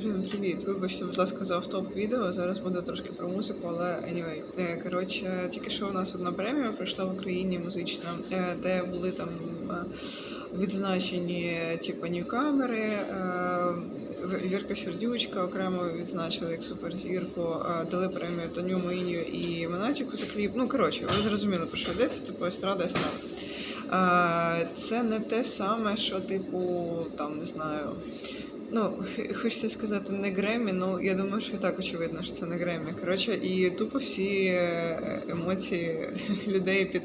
Блін, привіт. Вибачте, будь ласка, за автоп відео. Зараз буде трошки про музику, але anyway. Е, Коротше, тільки що у нас одна премія пройшла в Україні музична, е, де були там е, відзначені типу ньюкамери. Вірка Сердючка окремо відзначили як суперзірку, дали премію Таню Моїню і Монатіку за кліп. Ну коротше, ви зрозуміли про що йдеться, типу естрада естрада. Це не те саме, що, типу, там не знаю. Ну, хочеться сказати не Гремі, ну я думаю, що і так очевидно, що це не Гремі. Коротше, і тупо всі е, емоції людей під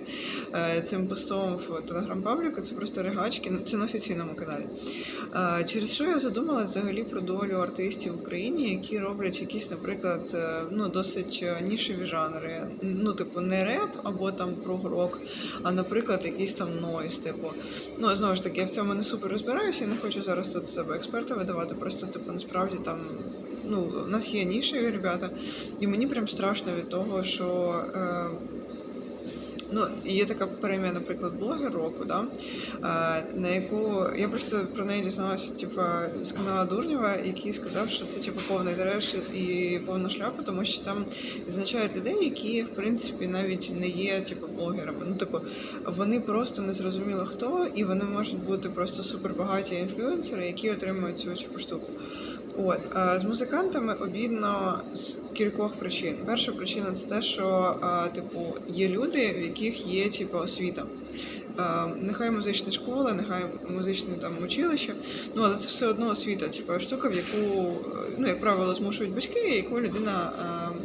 е, цим постом в телеграм-пабліку це просто ригачки. Ну, Це на офіційному каналі. Е, Через що я задумалась взагалі про долю артистів в Україні, які роблять якісь, наприклад, ну досить нішеві жанри. Ну, типу, не реп або там прог-рок, а наприклад, якийсь там нойз, типу. Ну, знову ж таки, я в цьому не супер розбираюся, я не хочу зараз тут себе експерта видавати. Просто, типу, насправді там. Ну, у нас є нішеві ребята, і мені прям страшно від того, що е, ну, є така премія, наприклад, блогер року, да, е, на яку я просто про неї дізналася, типу, з канала Дурнєва, який сказав, що це типу повний треш і повна шляпа, тому що там відзначають людей, які в принципі навіть не є типу блогерами. Ну, типу, вони просто не зрозуміло хто, і вони можуть бути просто супербагаті інфлюенсери, які отримують цю типу штуку. От з музикантами обідно з кількох причин. Перша причина це те, що типу є люди, в яких є типу освіта. Нехай музична школа, нехай музичне там училище, ну але це все одно освіта, типу штука, в яку е, ну як правило змушують батьки, яку людина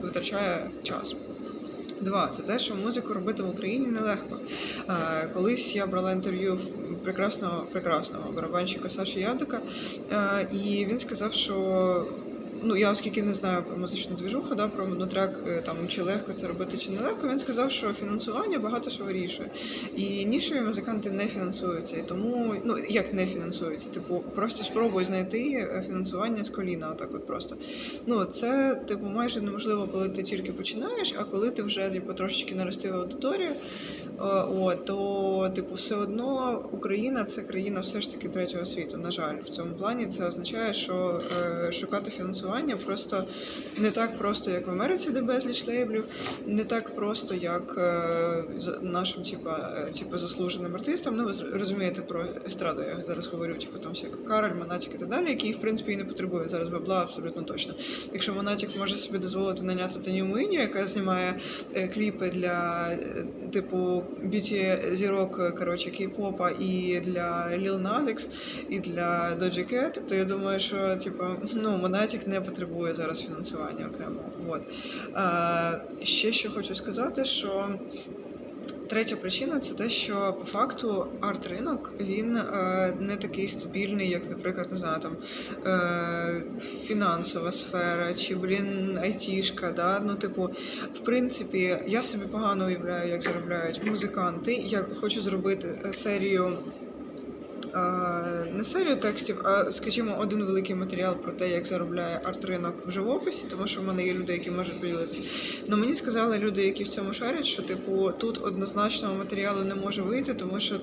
витрачає час. Два це те, що музику робити в Україні нелегко. Е, Колись я брала інтерв'ю прекрасного прекрасного барабанщика Саші Ядика, е, і він сказав, що ну я оскільки не знаю про музичну двіжуху, да, про монотрек, е, там чи легко це робити, чи не легко, він сказав, що фінансування багато що вирішує. І нішеві музиканти не фінансуються. І тому, ну як не фінансуються, типу, просто спробуй знайти е, фінансування з коліна, отак от просто. Ну, це, типу, майже неможливо, коли ти тільки починаєш, а коли ти вже типу, трошечки наростив аудиторію, е, от, то, типу, все одно Україна це країна все ж таки третього світу. На жаль, в цьому плані це означає, що е, шукати фінансування просто не так просто, як в Америці, де безліч лейблів, не так просто, як е, нашим, типа, е, типу, заслуженим артистам. Ну, ви розумієте про естраду, я зараз говорю, типу, там всяка Кароль, Монатік і так далі, які, в принципі, і не потребують зараз бабла абсолютно точно. Якщо Монатік може собі дозволити наняти Таню Муїню, яка знімає е, кліпи для типу б'юті зірок, коротше, кей-попа і для Lil Nas X, і для Doja Cat, то я думаю, що типу, ну, Монатік не потребує зараз фінансування окремо. От. Ще що хочу сказати, що Третя причина це те, що по факту арт-ринок він е, не такий стабільний, як, наприклад, не знаю, там е, фінансова сфера чи блін айтішка. Да? Ну, типу, в принципі, я собі погано уявляю, як заробляють музиканти. Я хочу зробити е, серію. Не серію текстів, а скажімо, один великий матеріал про те, як заробляє арт-ринок в живописі, тому що в мене є люди, які можуть поділитися. Ну мені сказали люди, які в цьому шарять, що типу тут однозначного матеріалу не може вийти, тому що,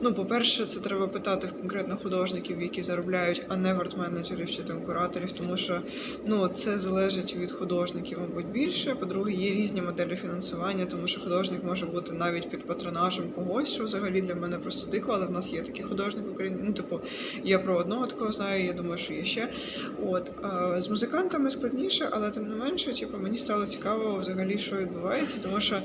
ну, по-перше, це треба питати в конкретно художників, які заробляють, а не в арт-менеджерів чи там кураторів, тому що ну це залежить від художників, мабуть, більше. По-друге, є різні моделі фінансування, тому що художник може бути навіть під патронажем когось, що взагалі для мене просто дико, але в нас є такі художники в Україні. Ну, типу, я про одного такого знаю, я думаю, що є ще. От а, з музикантами складніше, але тим не менше, типу, мені стало цікаво взагалі, що відбувається, тому що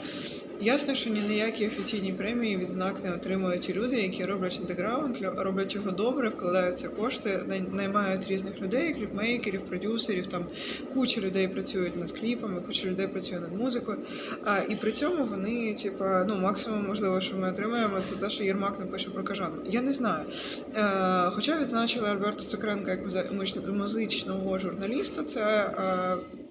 ясно, що ні на які офіційні премії відзнак не отримують люди, які роблять андеграунд, роблять його добре, вкладаються кошти, най- наймають різних людей, кліпмейкерів, продюсерів, там куча людей працюють над кліпами, куча людей працює над музикою. А, і при цьому вони, типа, ну максимум, можливо, що ми отримаємо, це те, що Єрмак напише про кажану. Я не знаю. Е, хоча відзначили Альберта Цукренка як музичного журналіста, це. Е,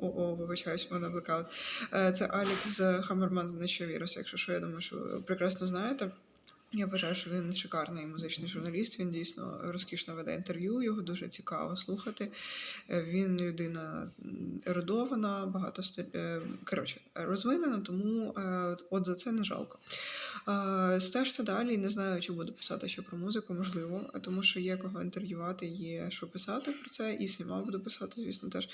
о, вибачаюсь, мене блекаут. Е, Це Алік з Хаммерман знищує вірус, якщо що, я думаю, що ви прекрасно знаєте. Я вважаю, що він шикарний музичний журналіст. Він дійсно розкішно веде інтерв'ю. Його дуже цікаво слухати. Е, Він людина ерудована, багато е, коротше, розвинена, тому от за це не жалко. Стежте далі, не знаю, чи буду писати ще про музику, можливо, тому що є кого інтерв'ювати, є що писати про це, і сама буду писати, звісно, теж.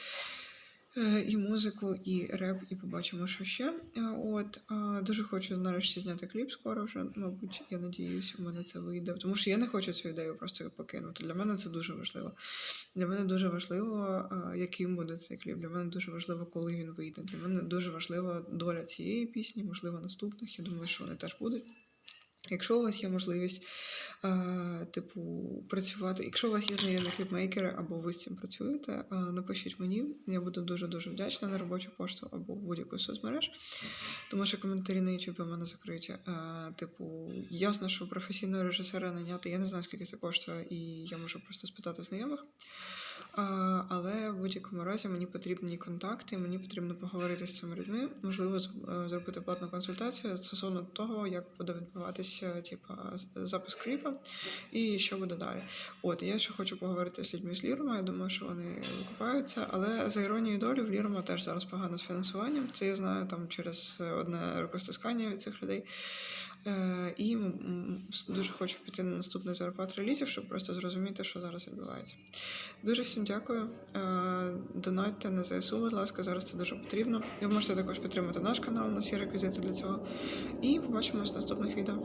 Е, І музику, і реп, і побачимо, що ще. Е, От дуже хочу нарешті зняти кліп скоро вже. Мабуть, я надіюся, в мене це вийде. Тому що я не хочу цю ідею просто покинути. Для мене це дуже важливо. Для мене дуже важливо, е, яким буде цей кліп. Для мене дуже важливо, коли він вийде. Для мене дуже важлива доля цієї пісні, можливо, наступних. Я думаю, що вони теж будуть. Якщо у вас є можливість, типу, працювати, якщо у вас є знайомі кліпмейкери або ви з цим працюєте, е, напишіть мені. Я буду дуже дуже вдячна на робочу пошту або в будь-яку соцмереж, тому що коментарі на YouTube у мене закриті. Е, типу, ясно, що професійного режисера наняти, я не знаю, скільки це коштує, і я можу просто спитати знайомих. Але в будь-якому разі мені потрібні контакти, мені потрібно поговорити з цими людьми, можливо, е, зробити платну консультацію стосовно того, як буде відбуватися типа, запис кліпа і що буде далі. От я ще хочу поговорити з людьми з Лірума. Я думаю, що вони викупаються. Але за іронією долі в Лірума теж зараз погано з фінансуванням. Це я знаю там через е, одне рукостискання від цих людей. Е, і дуже хочу піти на наступний зарплат релізів, щоб просто зрозуміти, що зараз відбувається. Дуже всім дякую. Е, Донатьте на ЗСУ, будь ласка, зараз це дуже потрібно. Ви можете також підтримати наш канал, у нас є реквізити для цього. І побачимось в наступних відео.